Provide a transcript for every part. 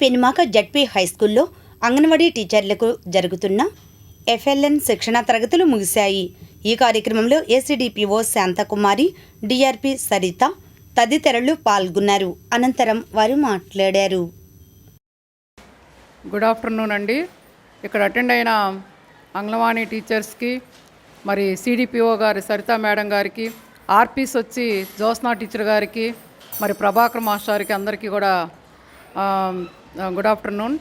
Penumaka ZP high స్కూల్లో అంగన్వాడీ టీచర్లకు జరుగుతున్న ఎఫ్ఎల్ఎన్ శిక్షణ తరగతులు ముగిశాయి. ఈ కార్యక్రమంలో ఏసీడీపీఓ శాంతకుమారి డిఆర్పి సరిత తదితరులు పాల్గొన్నారు. అనంతరం వారు మాట్లాడారు. గుడ్ ఆఫ్టర్నూన్ అండి. ఇక్కడ అటెండ్ అయిన అంగన్వాణి టీచర్స్కి మరి సిడిపిఓ గారి సరిత మేడం గారికి ఆర్పీస్ వచ్చి జోస్నా టీచర్ గారికి మరి ప్రభాకర్ మాస్టర్కి అందరికీ కూడా గుడ్ ఆఫ్టర్నూన్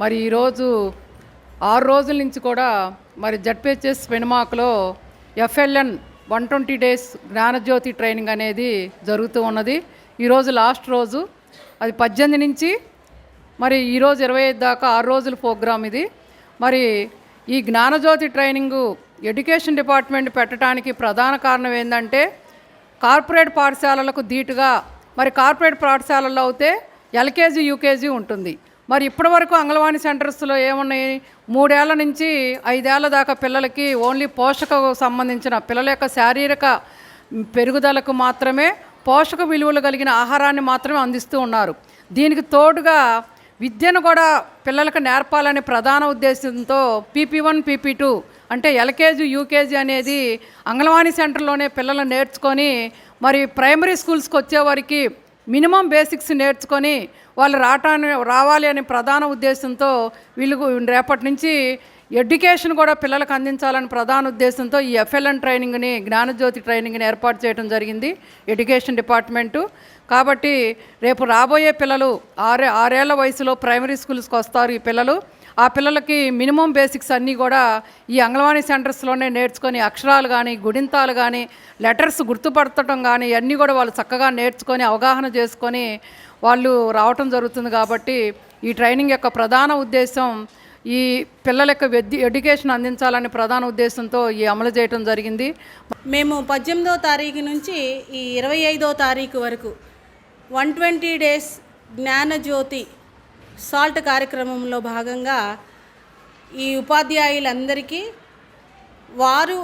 మరి ఈరోజు ఆరు రోజుల నుంచి కూడా మరి ZPHS పెనుమాకలో FLN one twenty days Gnanajyothi training అనేది జరుగుతూ ఉన్నది. ఈరోజు లాస్ట్ రోజు. అది పద్దెనిమిది నుంచి మరి ఈరోజు ఇరవై ఐదు దాకా ఆరు రోజుల ప్రోగ్రామ్ ఇది. మరి ఈ జ్ఞానజ్యోతి ట్రైనింగు ఎడ్యుకేషన్ డిపార్ట్మెంట్ పెట్టడానికి ప్రధాన కారణం ఏంటంటే కార్పొరేట్ పాఠశాలలకు ధీటుగా మరి కార్పొరేట్ పాఠశాలల్లో అయితే ఎల్కేజీ యూకేజీ ఉంటుంది. మరి ఇప్పటివరకు అంగన్వాడీ సెంటర్స్లో ఏమున్నాయి? మూడేళ్ళ నుంచి ఐదేళ్ళ దాకా పిల్లలకి ఓన్లీ పోషక సంబంధించిన పిల్లల యొక్క శారీరక పెరుగుదలకు మాత్రమే పోషక విలువలు కలిగిన ఆహారాన్ని మాత్రమే అందిస్తూ ఉన్నారు. దీనికి తోడుగా విద్యను కూడా పిల్లలకు నేర్పాలనే ప్రధాన ఉద్దేశంతో పీపీ వన్ పీపీ టూ అంటే ఎల్కేజీ యూకేజీ అనేది అంగన్వాడీ సెంటర్లోనే పిల్లలు నేర్చుకొని మరి ప్రైమరీ స్కూల్స్కి వచ్చేవారికి మినిమం బేసిక్స్ నేర్చుకొని వాళ్ళు రావటాన్ని రావాలి అనే ప్రధాన ఉద్దేశంతో వీళ్ళు రేపటి నుంచి ఎడ్యుకేషన్ కూడా పిల్లలకు అందించాలని ప్రధాన ఉద్దేశంతో ఈ ఎఫ్ఎల్ఎన్ ట్రైనింగ్ని జ్ఞానజ్యోతి ట్రైనింగ్ని ఏర్పాటు చేయడం జరిగింది ఎడ్యుకేషన్ డిపార్ట్మెంటు. కాబట్టి రేపు రాబోయే పిల్లలు ఆరే ఆరేళ్ళ వయసులో ప్రైమరీ స్కూల్స్కి వస్తారు ఈ పిల్లలు. ఆ పిల్లలకి మినిమం బేసిక్స్ అన్నీ కూడా ఈ అంగన్వాడీ సెంటర్స్లోనే నేర్చుకొని అక్షరాలు కానీ గుడింతాలు కానీ లెటర్స్ గుర్తుపడటం కానీ అన్నీ కూడా వాళ్ళు చక్కగా నేర్చుకొని అవగాహన చేసుకొని వాళ్ళు రావటం జరుగుతుంది కాబట్టి ఈ ట్రైనింగ్ యొక్క ప్రధాన ఉద్దేశం ఈ పిల్లల యొక్క ఎడ్యుకేషన్ అందించాలని ప్రధాన ఉద్దేశంతో ఈ అమలు చేయటం జరిగింది. మేము పద్దెనిమిదో తారీఖు నుంచి ఈ ఇరవై ఐదో తారీఖు వరకు one twenty days Gnanajyothi SALT కార్యక్రమంలో భాగంగా ఈ ఉపాధ్యాయులందరికీ వారు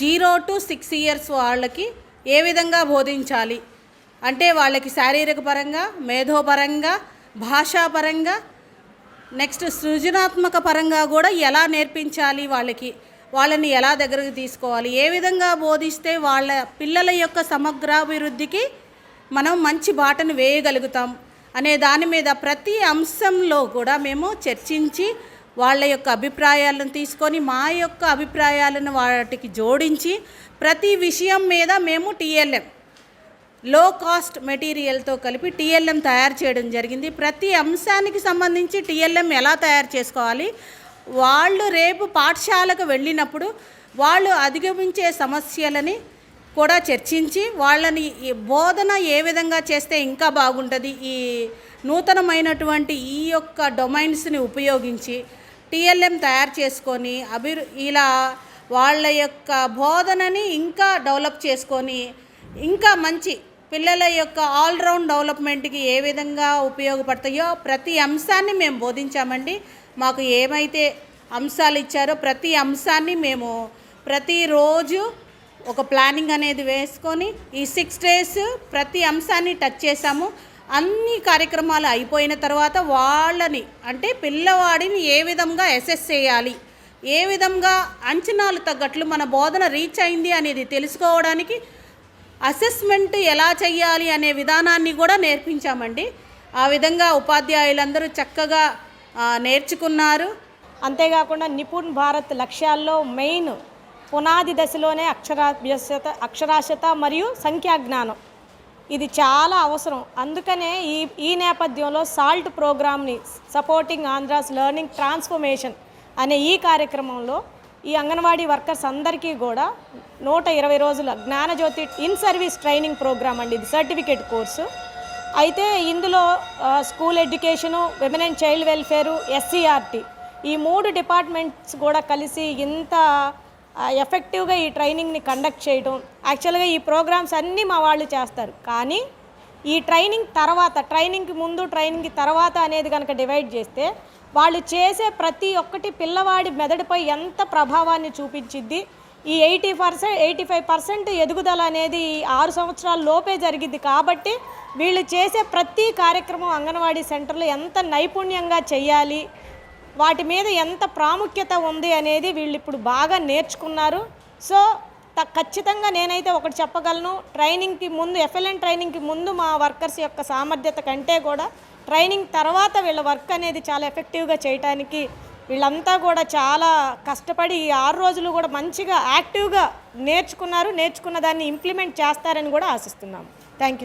జీరో టు సిక్స్ ఇయర్స్ వాళ్ళకి ఏ విధంగా బోధించాలి? అంటే వాళ్ళకి శారీరక పరంగా మేధోపరంగా భాషాపరంగా నెక్స్ట్ సృజనాత్మక పరంగా కూడా ఎలా నేర్పించాలి వాళ్ళకి? వాళ్ళని ఎలా దగ్గరకు తీసుకోవాలి? ఏ విధంగా బోధిస్తే వాళ్ళ పిల్లల యొక్క సమగ్రాభివృద్ధికి మనం మంచి బాటను వేయగలుగుతాం అనే దాని మీద ప్రతి అంశంలో కూడా మేము చర్చించి వాళ్ళ యొక్క అభిప్రాయాలను తీసుకొని మా యొక్క అభిప్రాయాలను వాటికి జోడించి ప్రతి విషయం మీద మేము టీఎల్ఎం లో కాస్ట్ మెటీరియల్తో కలిపి టీఎల్ఎం తయారు చేయడం జరిగింది. ప్రతి అంశానికి సంబంధించి టీఎల్ఎం ఎలా తయారు చేసుకోవాలి? వాళ్ళు రేపు పాఠశాలకు వెళ్ళినప్పుడు వాళ్ళు అధిగమించే సమస్యలని కూడా చర్చించి వాళ్ళని బోధన ఏ విధంగా చేస్తే ఇంకా బాగుంటుంది ఈ నూతనమైనటువంటి ఈ యొక్క డొమైన్స్ని ఉపయోగించి టీఎల్ఎం తయారు చేసుకొని అభివృ ఇలా వాళ్ళ యొక్క బోధనని ఇంకా డెవలప్ చేసుకొని ఇంకా మంచి పిల్లల యొక్క ఆల్రౌండ్ డెవలప్మెంట్కి ఏ విధంగా ఉపయోగపడతాయో ప్రతి అంశాన్ని మేము బోధించామండి. మాకు ఏమైతే అంశాలు ఇచ్చారో ప్రతి అంశాన్ని మేము ప్రతిరోజు ఒక ప్లానింగ్ అనేది వేసుకొని ఈ సిక్స్ డేస్ ప్రతి అంశాన్ని టచ్ చేసాము అన్ని కార్యక్రమాలు అయిపోయిన తర్వాత వాళ్ళని అంటే పిల్లవాడిని ఏ విధంగా అసెస్ చేయాలి ఏ విధంగా అంచనాలు తగ్గట్లు మన బోధన రీచ్ అయింది అనేది తెలుసుకోవడానికి అసెస్మెంట్ ఎలా చేయాలి అనే విధానాన్ని కూడా నేర్పించామండి. ఆ విధంగా ఉపాధ్యాయులందరూ చక్కగా నేర్చుకున్నారు. అంతేకాకుండా నిపుణ్ భారత్ లక్ష్యాల్లో మెయిన్ పునాది దశలోనే అక్షరాభ్యసత అక్షరాస్యత మరియు సంఖ్యాజ్ఞానం. ఇది చాలా అవసరం. అందుకనే ఈ ఈ నేపథ్యంలో సాల్ట్ ప్రోగ్రామ్ని సపోర్టింగ్ ఆంధ్రాస్ లెర్నింగ్ ట్రాన్స్ఫర్మేషన్ అనే ఈ కార్యక్రమంలో ఈ అంగన్వాడీ వర్కర్స్ అందరికీ కూడా నూట ఇరవై రోజుల Gnanajyothi in service training programme అండి. ఇది సర్టిఫికేట్ కోర్సు. అయితే ఇందులో school education women and child welfare SCERT ఈ మూడు డిపార్ట్మెంట్స్ కూడా కలిసి ఇంత ఎఫెక్టివ్గా ఈ ట్రైనింగ్ని కండక్ట్ చేయడం యాక్చువల్గా ఈ ప్రోగ్రామ్స్ అన్నీ మా వాళ్ళు చేస్తారు. కానీ ఈ ట్రైనింగ్ తర్వాత ట్రైనింగ్కి ముందు ట్రైనింగ్కి తర్వాత అనేది కనుక డివైడ్ చేస్తే వాళ్ళు చేసే ప్రతి ఒక్కటి పిల్లవాడి మెదడుపై ఎంత ప్రభావాన్ని చూపించిద్ది? ఈ eighty percent eighty five percent ఎదుగుదల అనేది ఈ ఆరు సంవత్సరాల లోపే జరిగింది కాబట్టి వీళ్ళు చేసే ప్రతి కార్యక్రమం అంగన్వాడీ సెంటర్లో ఎంత నైపుణ్యంగా చేయాలి? వాటి మీద ఎంత ప్రాముఖ్యత ఉంది అనేది వీళ్ళు ఇప్పుడు బాగా నేర్చుకున్నారు. సో త- ఖచ్చితంగా నేనైతే ఒకటి చెప్పగలను. ట్రైనింగ్కి ముందు ఎఫ్ఎల్ఎన్ ట్రైనింగ్కి ముందు మా వర్కర్స్ యొక్క సామర్థ్యత కంటే కూడా ట్రైనింగ్ తర్వాత వీళ్ళ వర్క్ అనేది చాలా ఎఫెక్టివ్గా చేయడానికి వీళ్ళంతా కూడా చాలా కష్టపడి ఈ ఆరు రోజులు కూడా మంచిగా యాక్టివ్గా నేర్చుకున్నారు. నేర్చుకున్న దాన్ని ఇంప్లిమెంట్ చేస్తారని కూడా ఆశిస్తున్నాము. Thank you